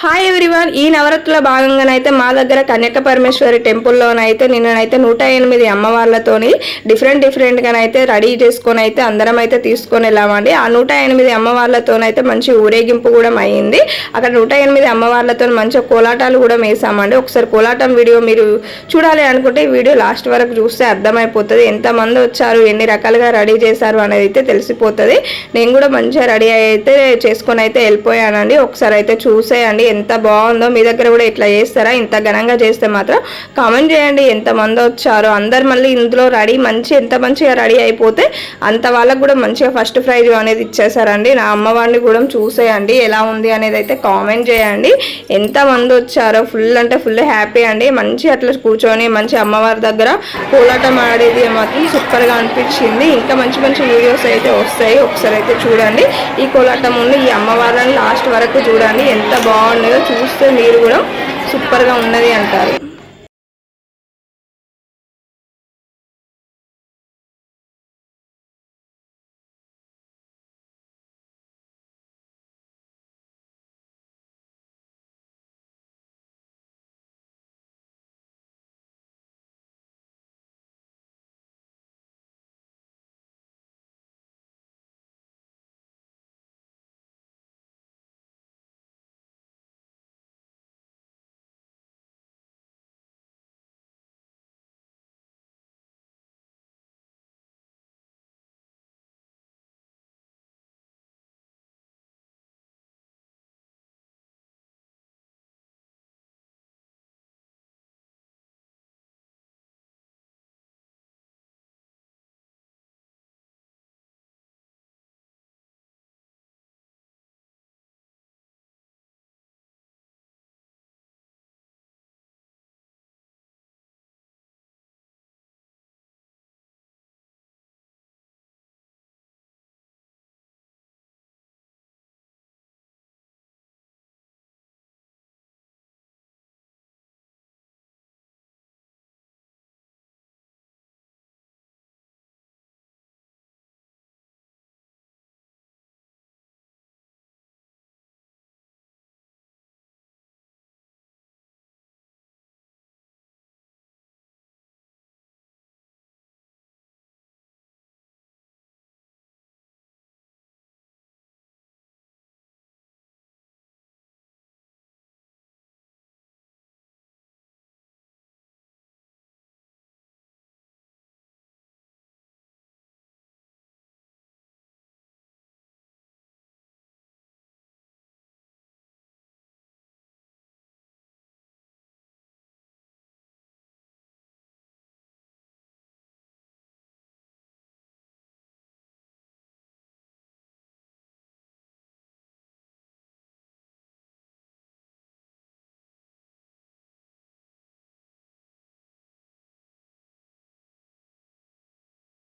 Hi everyone ఈ నవరాత్రుల భాగంగానైతే మా దగ్గర కన్యక పరమేశ్వరి టెంపుల్లోనైతే నిన్ననైతే నూట ఎనిమిది అమ్మవార్లతోని డిఫరెంట్ డిఫరెంట్గానైతే రెడీ చేసుకొని అయితే అందరం అయితే తీసుకొని వెళ్ళామండి ఆ నూట ఎనిమిది అమ్మవార్లతోనైతే మంచి ఊరేగింపు కూడా అయ్యింది అక్కడ నూట ఎనిమిది అమ్మవార్లతో మంచి కోలాటాలు కూడా వేసామండి ఒకసారి కోలాటం వీడియో మీరు చూడాలి అనుకుంటే ఈ వీడియో లాస్ట్ వరకు చూస్తే అర్థమైపోతుంది. ఎంతమంది వచ్చారు ఎన్ని రకాలుగా రెడీ చేశారు అనేది అయితే తెలిసిపోతుంది. నేను కూడా మంచిగా రెడీ అయితే చేసుకొని అయితే వెళ్ళిపోయానండి. ఒకసారి అయితే చూసేయండి. ఎంత బాగుందో మీ దగ్గర కూడా ఇట్లా చేస్తారా? ఇంత ఘనంగా చేస్తే మాత్రం కామెంట్ చేయండి. ఎంతమంది వచ్చారో అందరు మళ్ళీ ఇందులో రెడీ మంచి ఎంత మంచిగా రెడీ అయిపోతే అంత వాళ్ళకు కూడా మంచిగా ఫస్ట్ ప్రైజ్ అనేది ఇచ్చేసారండి నా అమ్మవారిని కూడా చూసేయండి. ఎలా ఉంది అనేది అయితే కామెంట్ చేయండి. ఎంత మంది వచ్చారో ఫుల్ అంటే ఫుల్ హ్యాపీ అండి. మంచి అట్లా కూర్చొని మంచి అమ్మవారి దగ్గర కోలాటం ఆడేది మాత్రం సూపర్గా అనిపించింది. ఇంకా మంచి మంచి వీడియోస్ అయితే వస్తాయి. ఒకసారి అయితే చూడండి. ఈ కోలాటం ఉంది. ఈ అమ్మవారిని లాస్ట్ వరకు చూడండి. ఎంత బాగుంది. చూస్తే మీరు కూడా సూపర్గా ఉన్నది అంటారు.